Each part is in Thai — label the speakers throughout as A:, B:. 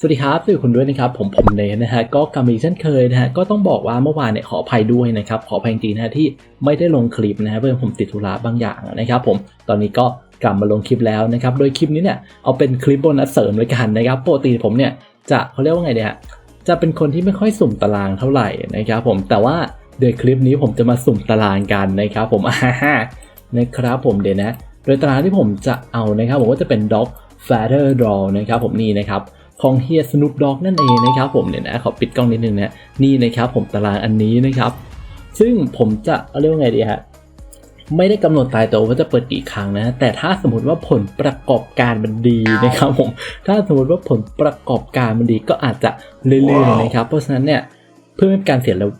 A: สวัสดีครับสวัสดีคุณด้วยนะครับ ผมผมเนนะฮะก็กลับมาอีกเช่นเคยนะฮะก็ต้องบอกว่าเมื่อวานเนี่ยขออภัยด้วยนะครับ ขออภัยจริงๆนะที่ไม่ได้ลงคลิปนะฮะเพื่อนผมติดธุระบางอย่างนะครับ ผมตอนนี้ก็กลับมาลงคลิปแล้วนะครับ โดยคลิปนี้เนี่ยเอาเป็นคลิปโบนัสเสริมไว้กันนะครับปกติผมเนี่ยจะเขาเรียกว่าไงเนี่ยจะเป็นคนที่ไม่ค่อยสุ่มตารางเท่าไหร่นะครับ ผมแต่ว่าโดยคลิปนี้ผมจะมาสุ่มตารางกันนะครับผมอ่าฮะนะครับผมเดี๋ยวนะ โดยตารางที่ผมจะเอานะครับผมก็จะเป็น Dog Father Draw นะครับผมนี่นะครับ ของเฮียสนุปด็อกนั่นเองนะครับผมเนี่ยนะขอปิดกล้องนิดนึงนะนี่นะครับผมตารางอันนี้นะครับ ซึ่งผมจะเอาเรียกว่าไงดีฮะไม่ได้กำหนดตายตัวว่าจะเปิดกี่ครั้งนะ แต่ถ้าสมมติว่าผลประกอบการมันดีนะครับผม ถ้าสมมติว่าผลประกอบการมันดีก็อาจจะเรื่อยๆนะครับ เพราะฉะนั้นเนี่ยเพื่อไม่เป็นการเสียแล้ว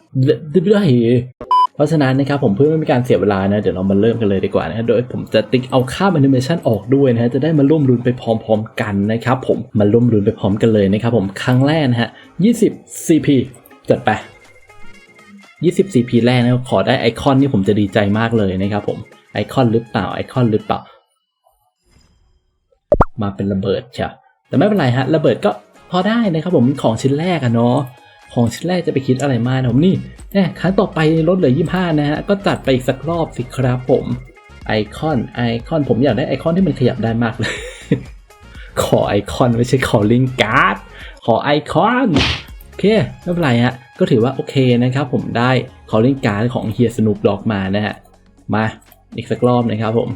A: เพราะฉะนั้นนะครับผมเพื่อไม่เป็นการเสียเวลานะเดี๋ยวเรามาเริ่มกันเลยดีกว่านะโดยผมจะติ๊กเอาค่าแอนิเมชันออกด้วยนะฮะจะได้มาร่วมรุนไปพร้อมๆกันนะครับผมมาร่วมรุนไปพร้อมกันเลยนะครับผมครั้งแรกนะฮะ20 CP จัดไป 20 CP แรกนะขอได้ไอคอนนี่ผมจะดีใจมากเลยนะครับผมไอคอนหรือเปล่าไอคอนหรือเปล่า มาเป็นระเบิดใช่แต่ไม่เป็นไรฮะระเบิดก็พอได้นะครับผมของชิ้นแรกอะเนาะ ของชิ้นแรกจะไปคิดอะไรมากนะผมนี่แน่ครั้งต่อไปลดเหลือ 25 นะฮะ ก็จัดไปอีกสักรอบสิครับผมไอคอนไอคอนผมอยากได้ไอคอนที่มันขยับได้มากเลย ขอไอคอนไม่ใช่ขอลิงการ์ด ขอไอคอนโอเคไม่เป็นไรฮะก็ถือว่าโอเคนะครับผมได้ขอลิงการ์ดของเฮียสนุปดอกมานะฮะมาอีกสักรอบนะครับผม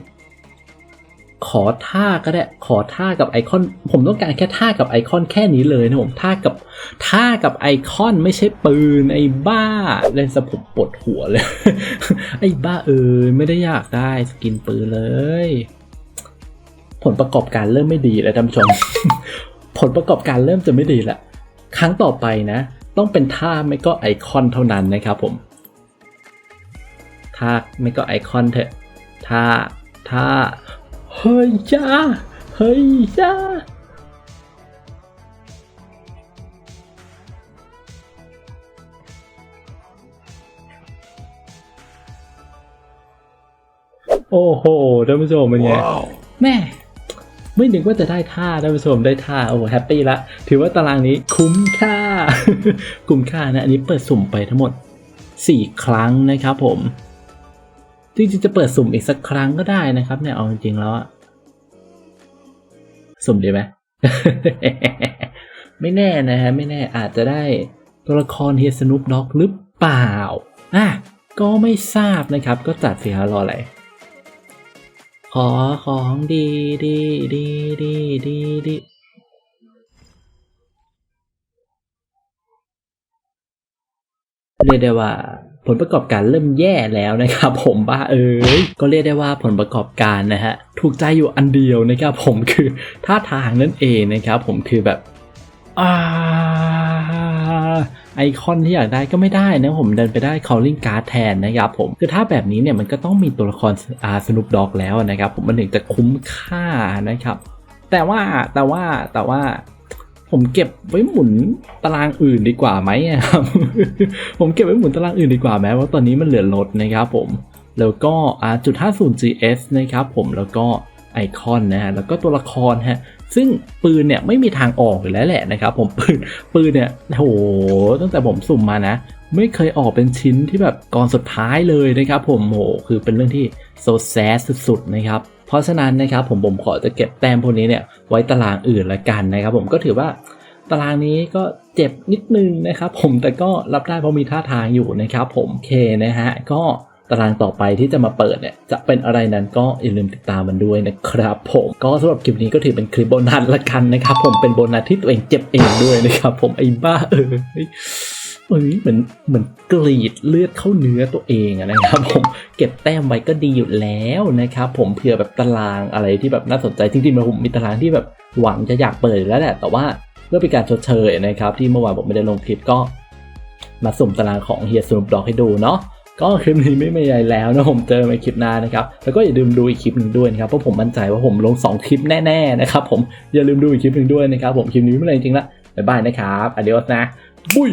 A: ขอท่าก็ได้ขอท่ากับไอคอน ผมต้องการแค่ท่ากับไอคอนแค่นี้เลยนะผมท่ากับท่ากับไอคอนไม่ใช่ปืนไอ้บ้าเล่นสะผมปวดหัวเลย ไอ้บ้าเออไม่ได้อยากได้สกินปืนเลย ผลประกอบการเริ่มไม่ดีแล้วท่านผู้ชม ผลประกอบการเริ่มจะไม่ดีละครั้งต่อไปนะ ต้องเป็นท่าไม่ก็ไอคอนเท่านั้นนะครับผมท่าไม่ก็ไอคอนเถอะท่าท่า เฮ้ยจ้า เฮ้ยจ้า โอ้โหท่านผู้ชมเป็นไง แม่ ไม่นึกว่าจะได้ท่าท่านผู้ชมได้ท่า โอ้โหแฮปปี้ละ ถือว่าตารางนี้คุ้มค่า คุ้มค่านะ อันนี้เปิดสุ่มไปทั้งหมด 4 ครั้งนะครับผม จริงๆจะเปิดสุ่มอีกสักครั้งก็ได้นะครับเนี่ยเอาจริงๆแล้วอะสุ่มดีไหมไม่แน่นะฮะไม่แน่อาจจะได้ตัวละครเฮียสนุปด็อกหรือเปล่าอะก็ไม่ทราบนะครับ ก็จัดสิฮะรออะไรขอของดีดีดีดีดีดีเรียกได้ว่า ผลประกอบการเริ่มแย่แล้วนะครับผมบ้าเอ้ยก็เรียกได้ว่าผลประกอบการนะฮะถูกใจอยู่อันเดียวนะครับผมคือท่าทางนั่นเองนะครับผมคือแบบอ่าไอคอนที่อยากได้ก็ไม่ได้นะผมเดินไปได้ calling card แทนนะครับผมคือถ้าแบบนี้เนี่ยมันก็ต้องมีตัวละครอาสนุปดอกแล้วนะครับผมมันถึงจะคุ้มค่านะครับแต่ว่าแต่ว่าแต่ว่า ผมเก็บไว้หมุนตารางอื่นดีกว่าไหมครับ ผมเก็บไว้หมุนตารางอื่นดีกว่าไหมว่าตอนนี้มันเหลือลดนะครับผม แล้วก็จุด50 GS นะครับผม แล้วก็ไอคอนนะฮะ แล้วก็ตัวละครฮะ ซึ่งปืนเนี่ยไม่มีทางออกอยู่แล้วแหละนะครับผม ปืน ปืนเนี่ยโห ตั้งแต่ผมสุ่มมานะ ไม่เคยออกเป็นชิ้นที่แบบก่อนสุดท้ายเลยนะครับผมโห คือเป็นเรื่องที่โซแซสสุดๆนะครับ เพราะฉะนั้นนะครับผมผมขอจะเก็บแต้มพวกนี้เนี่ยไว้ตารางอื่นละกันนะครับ ผมก็ถือว่าตารางนี้ก็เจ็บนิดนึงนะครับผมแต่ก็รับได้เพราะมีท่าทางอยู่นะครับผมโอเคนะฮะก็ตารางต่อไปที่จะมาเปิดเนี่ยจะเป็นอะไรนั้นก็อย่าลืมติดตามมันด้วยนะครับ ผมก็สำหรับคลิปนี้ก็ถือเป็นคลิปโบนัสละกันนะครับ ผมเป็นโบนัสที่ตัวเองเจ็บเองด้วยนะครับ ผมไอ้บ้าเออ เอ้ยเหมือนเหมือนกรีดเลือดเข้าเนื้อตัวเองอะนะครับผมเก็บแต้มไว้ก็ดีอยู่แล้วนะครับผมเผื่อแบบตารางอะไรที่แบบน่าสนใจจริงๆมันผมมีตารางที่แบบหวังจะอยากเปิดแล้วแหละ แต่ว่าเพื่อเป็นการชดเชยนะครับ ที่เมื่อวานผมไม่ได้ลงคลิปก็มาสุ่มตารางของเฮียสนุปดอกให้ดูเนาะก็คลิปนี้ไม่มีอะไรแล้วนะผมเจอในคลิปหน้านะครับ แล้วก็อย่าลืมดูอีกคลิปหนึ่งด้วยนะครับเพราะผมมั่นใจว่าผมลงสองคลิปแน่ๆนะครับผมอย่าลืมดูอีกคลิปหนึ่งด้วยนะครับผมคลิปนี้ไม่มีอะไรจริงๆละบ๊ายบายนะครับอเดียสนะบุย